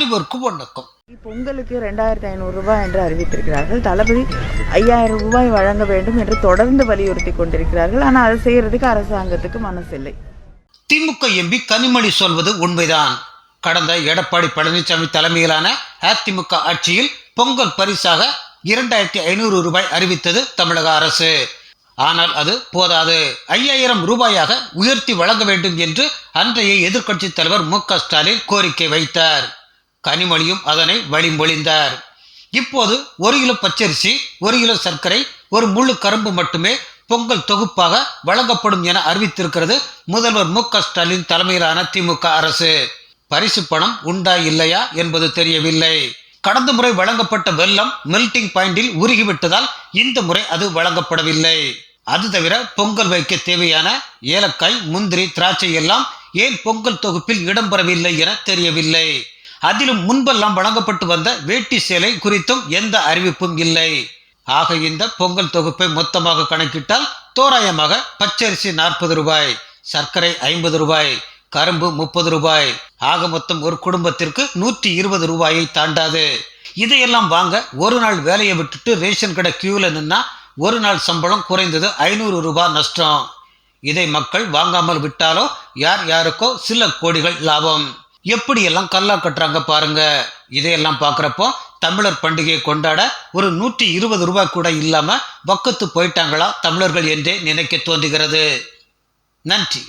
அனைவருக்கும் வணக்கம் பொங்கலுக்கு ரெண்டாயிரத்தி ஐநூறு ரூபாய் என்று அறிவித்திருக்கிறார்கள். தளபதி ஐயாயிரம் ரூபாய் வழங்க வேண்டும் என்று தொடர்ந்து வலியுறுத்தி கொண்டிருக்கிறார்கள். ஆனால் அதை செய்யறதுக்கு அரசாங்கத்துக்கு மனசில்லை. திமுக எம்பி கனிமொழி சொல்வது உண்மைதான். கடந்த எடப்பாடி பழனிசாமி தலைமையிலான அதிமுக ஆட்சியில் பொங்கல் பரிசாக இரண்டாயிரத்தி ஐநூறு ரூபாய் அறிவித்தது தமிழக அரசு. ஆனால் அது போதாது. ஐயாயிரம் ரூபாயாக உயர்த்தி வழங்க வேண்டும் என்று அன்றைய எதிர்க்கட்சித் தலைவர் மு க ஸ்டாலின் கோரிக்கை வைத்தார். கனிமொழியும் அதனை வழிமொழிந்தார். இப்போது ஒரு கிலோ பச்சரிசி ஒரு கிலோ சர்க்கரை ஒரு முழு கரும்பு மட்டுமே பொங்கல் தொகுப்பாக வழங்கப்படும் என அறிவித்திருக்கிறது முதல்வர் மு க ஸ்டாலின் தலைமையிலான திமுக அரசு. பரிசு பணம் உண்டா இல்லையா என்பது தெரியவில்லை. கடந்த முறை வழங்கப்பட்ட வெள்ளம் மெல்டிங் பாயிண்டில் உருகிவிட்டதால் இந்த முறை அது வழங்கப்படவில்லை. அது தவிர பொங்கல் வைக்க தேவையான ஏலக்காய் முந்திரி திராட்சை எல்லாம் ஏன் பொங்கல் தொகுப்பில் இடம்பெறவில்லை என தெரியவில்லை. அதிலும் முன்பெல்லாம் வழங்கப்பட்டு வந்த வேட்டி சேலை குறித்தும் எந்த அறிவிப்பும் இல்லை. ஆக இந்த பொங்கல் தொகுப்பை மொத்தமாக கணக்கிட்டால் தோராயமாக பச்சரிசி நாற்பது ரூபாய் சர்க்கரை ஐம்பது ரூபாய் கரும்பு முப்பது ரூபாய். ஆக மொத்தம் ஒரு குடும்பத்திற்கு நூற்றி இருபது ரூபாயை தாண்டாது. இதையெல்லாம் வாங்க ஒரு நாள் வேலையை விட்டுட்டு ரேஷன் கடை கியூவில் நின்னா ஒரு நாள் சம்பளம் குறைந்தது ஐநூறு ரூபாய் நஷ்டம். இதை மக்கள் வாங்காமல் விட்டாலோ யார் யாருக்கோ சில கோடிகள் லாபம். எப்படியெல்லாம் கல்லா கட்டுறாங்க பாருங்க. இதையெல்லாம் பார்க்குறப்போ தமிழர் பண்டிகையை கொண்டாட ஒரு நூற்றி இருபது ரூபாய் கூட இல்லாமல் பக்கத்து போயிட்டாங்களா தமிழர்கள் என்றே நினைக்க தோன்றுகிறது. நன்றி.